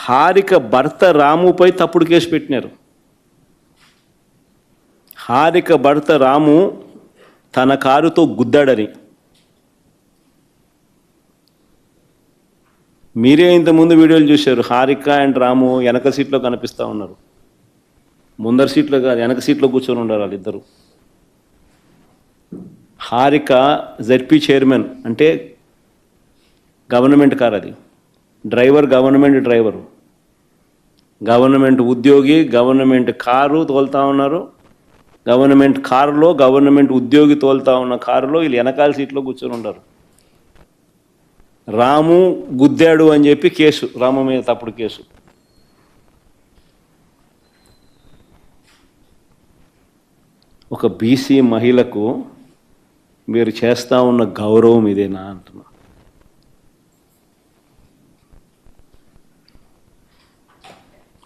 హారిక భర్త రాముపై తప్పుడు కేసు పెట్టినారు. హారిక భర్త రాము తన కారుతో గుద్దాడని. మీరే ఇంతకుముందు వీడియోలు చూశారు. హారిక అండ్ రాము వెనక సీట్లో కనిపిస్తూ ఉన్నారు. ముందర సీట్లో కాదు వెనక సీట్లో కూర్చొని ఉన్నారు వాళ్ళిద్దరు. హారిక జెడ్పీ చైర్మన్ అంటే గవర్నమెంట్ కార్ అది డ్రైవర్ గవర్నమెంట్ డ్రైవరు. గవర్నమెంట్ ఉద్యోగి గవర్నమెంట్ కారు తోలుతా ఉన్నారు. గవర్నమెంట్ కారులో గవర్నమెంట్ ఉద్యోగి తోలుతా ఉన్న కారులో వీళ్ళు వెనకాల సీట్లో కూర్చొని ఉన్నారు రాము గుద్దాడు అని చెప్పి కేసు రాము మీద తప్పుడు కేసు. ఒక బీసీ మహిళకు మీరు చేస్తూ ఉన్న గౌరవం ఇదేనా అంటున్నా.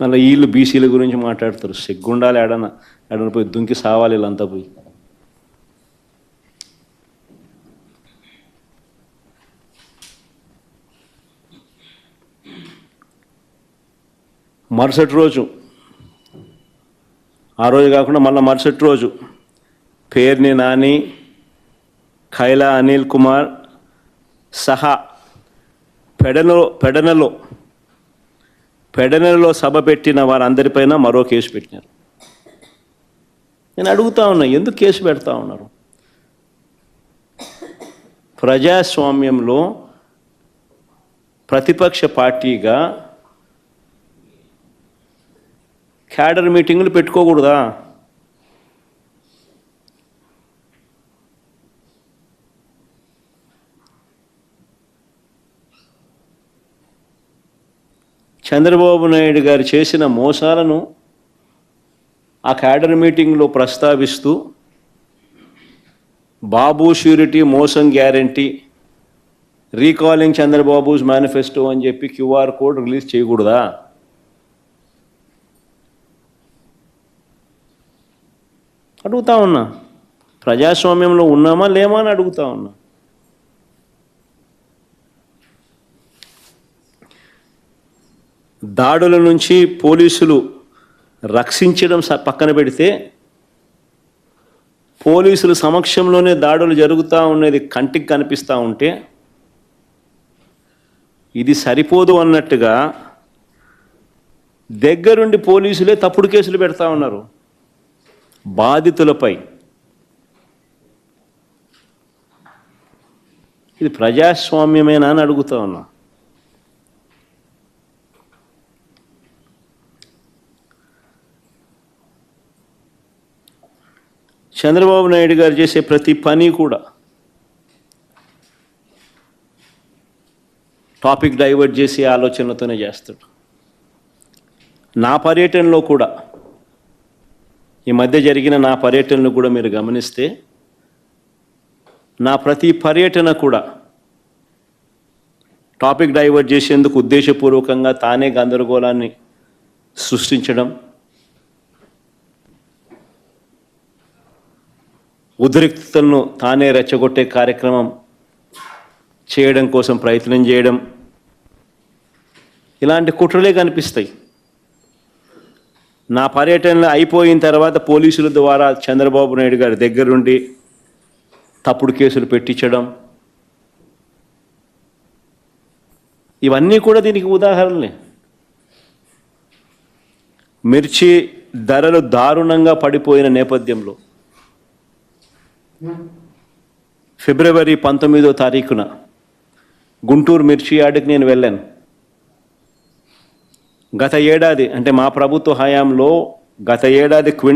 మళ్ళీ వీళ్ళు బీసీల గురించి మాట్లాడతారు. సిగ్గుండాలి ఏడన ఏడన పోయి దుంకి సావాలి వీళ్ళంతా పోయి. మరుసటి రోజు ఆ రోజు కాకుండా మళ్ళీ మరుసటి రోజు పేర్ని నాని ఖైలా అనిల్ కుమార్ సహా పెడనలో పెడనలో పెడనలో సభ పెట్టిన వారందరిపైన మరో కేసు పెట్టినారు. నేను అడుగుతా ఉన్నా ఎందుకు కేసు పెడతా ఉన్నారు? ప్రజాస్వామ్యంలో ప్రతిపక్ష పార్టీగా క్యాడర్ మీటింగులు పెట్టుకోకూడదా? చంద్రబాబు నాయుడు గారు చేసిన మోసాలను ఆ క్యాడర్ మీటింగ్లో ప్రస్తావిస్తూ బాబు ష్యూరిటీ మోసం గ్యారంటీ రీకాలింగ్ చంద్రబాబుస్ మేనిఫెస్టో అని చెప్పి క్యూఆర్ కోడ్ రిలీజ్ చేయకూడదా? అడుగుతా ఉన్నా. ప్రజాస్వామ్యంలో ఉన్నామా లేమా అని అడుగుతా ఉన్నా. దాడుల నుంచి పోలీసులు రక్షించడం స- పక్కన పెడితే పోలీసుల సమక్షంలోనే దాడులు జరుగుతూ ఉన్నది కంటికి కనిపిస్తూ ఉంటే ఇది సరిపోదు అన్నట్టుగా దగ్గరుండి పోలీసులే తప్పుడు కేసులు పెడతా ఉన్నారు. బాధితులపై. ఇది ప్రజాస్వామ్యమేనా అని అడుగుతా ఉన్నా. చంద్రబాబు నాయుడు గారు చేసే ప్రతి పని కూడా టాపిక్ డైవర్ట్ చేసే ఆలోచనతోనే చేస్తాడు నా పర్యటనలో కూడా ఈ మధ్య జరిగిన నా పర్యటనలు కూడా మీరు గమనిస్తే నా ప్రతి పర్యటన కూడా టాపిక్ డైవర్ట్ చేసేందుకు ఉద్దేశపూర్వకంగా తానే గందరగోళాన్ని సృష్టించడం ఉద్రిక్తతలను తానే రెచ్చగొట్టే కార్యక్రమం చేయడం కోసం ప్రయత్నం చేయడం ఇలాంటి కుట్రలే కనిపిస్తాయి. నా పర్యటనలో అయిపోయిన తర్వాత పోలీసుల ద్వారా చంద్రబాబు నాయుడు గారి దగ్గరుండి తప్పుడు కేసులు పెట్టించడం. ఇవన్నీ కూడా దీనికి ఉదాహరణలే. మిర్చి ధరలు దారుణంగా పడిపోయిన నేపథ్యంలో ఫిబ్రవరి పంతొమ్మిదో తారీఖున గుంటూరు మిర్చి యార్డుకి నేను వెళ్ళాను. గత ఏడాది అంటే మా ప్రభుత్వ హయాంలో గత ఏడాది క్వింట